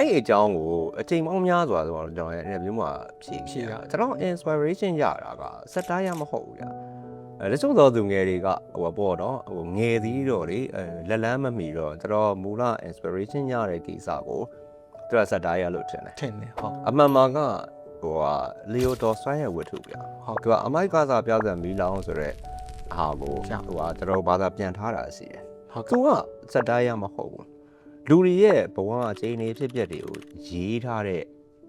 အဲ့ဒီအကြောင်းကိုအချိန်ပေါင်းများစွာဆိုတော့ကျွန်တော်ရဲ့ interview မှာဖြေဖြေဖြေရရကျွန်တော် inspiration ရတာကစက်တိုင်းရမဟုတ်ဘူးဗျအဲတချို့သောသူငယ်တွေကဟိုပေါ့တော့ဟိုငယ်သေးတော့လေအဲလက်လန်းမမီတော့ကျွန်တော်မူလ inspiration ရတဲ့ကိစ္စကိုသူကစက်တိုင်းရလို့ထင်တယ်ထင်တယ်ဟုတ်အမှန်မှန်ကဟိုဟာလီယိုဒေါ်ဆွမ်းရဲ့ဝတ္ထုဗျဟုတ်သူကအမိုက်ကစားပြဿနာမီလောင်ဆိုတော့ဟာကိုကြောက်ဟိုဟာကျွန်တော်ဘာသာပြန်ထားတာရှိတယ်ဟုတ်သူကစက်တိုင်းရမဟုတ်ဘူး လူတွေရဲ့ဘဝအခြေအနေဖြစ်ပျက်တွေကိုရေးထားတဲ့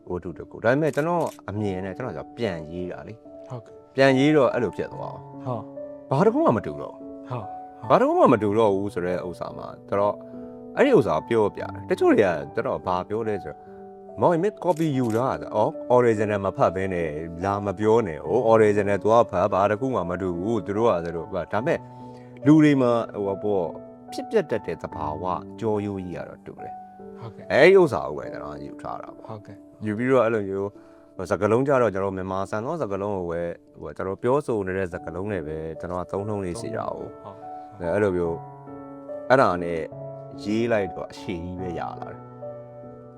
ဝတ္ထုတစ်ခုဒါပေမဲ့ကျွန်တော်အမြင်နဲ့ကျွန်တော်ကပြန်ရေးတာလေဟုတ်ကဲ့ပြန်ရေးတော့အဲ့လိုဖြစ်သွားအောင်ဟုတ်ဘာတစ်ခုမှမတူတော့ဟုတ်ဘာတစ်ခုမှမတူတော့ဘူးဆိုတော့ဥစ္စာမှာကျွန်တော်အဲ့ဒီဥစ္စာကိုပြောပြတယ်တချို့တွေကကျွန်တော်ဘာပြောလဲဆိုတော့မောင်မစ် copy ယူတာဆိုအော် original မဖတ်ဘဲနဲ့လာမပြောနဲ့ဟို original သူကဖတ်ဘာတစ်ခုမှမတူဘူးသူတို့ကဆိုတော့ဒါပေမဲ့လူတွေမှာဟိုပေါ့ ဖြစ်ပျက်တတ်တဲ့သဘာဝကြောရိုးကြီးကတော့တူတယ်ဟုတ်ကဲ့အဲ့ဒီဥစ္စာကိုပဲကျွန်တော်ယူထားတာပေါ့ဟုတ်ကဲ့ယူပြီးတော့အဲ့လိုမျိုးဟိုစကလုံးကြတော့ကျွန်တော်မြန်မာစံသောစကလုံးကိုပဲဟိုကျွန်တော်ပြောဆိုနေတဲ့စကလုံးတွေပဲကျွန်တော်ကသုံးနှုံးလေးစီတာကိုဟုတ်အဲ့လိုမျိုးအဲ့ဒါနဲ့ရေးလိုက်တော့အရှိကြီးပဲရလာတယ်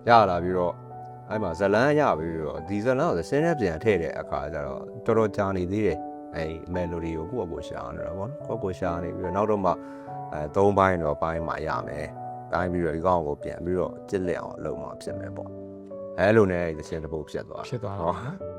ရလာပြီးတော့အဲ့မှာဇလန်းရပြီးတော့ဒီဇလန်းကိုစင်းရဲပြန်ထည့်တဲ့အခါကျတော့တော်တော်ကြာနေသေးတယ်အဲ့မယ်လိုဒီကိုကိုယ့်အကိုရှာနေတာပေါ့နော်ကိုယ့်ကိုရှာနေပြီးတော့နောက်တော့မှအဲသုံးပိုင်းတော့ပိုင်းမှရမယ်တိုင်းပြီးတော့ဒီကောင်ကိုပြန်ပြီးတော့ကြစ်လက်အောင်အလုပ်မှဖြစ်မယ်ပေါ့အဲ့လိုနဲ့သရှင်တစ်ပုတ်ဖြစ်သွားဖြစ်သွားဟောတော့နော်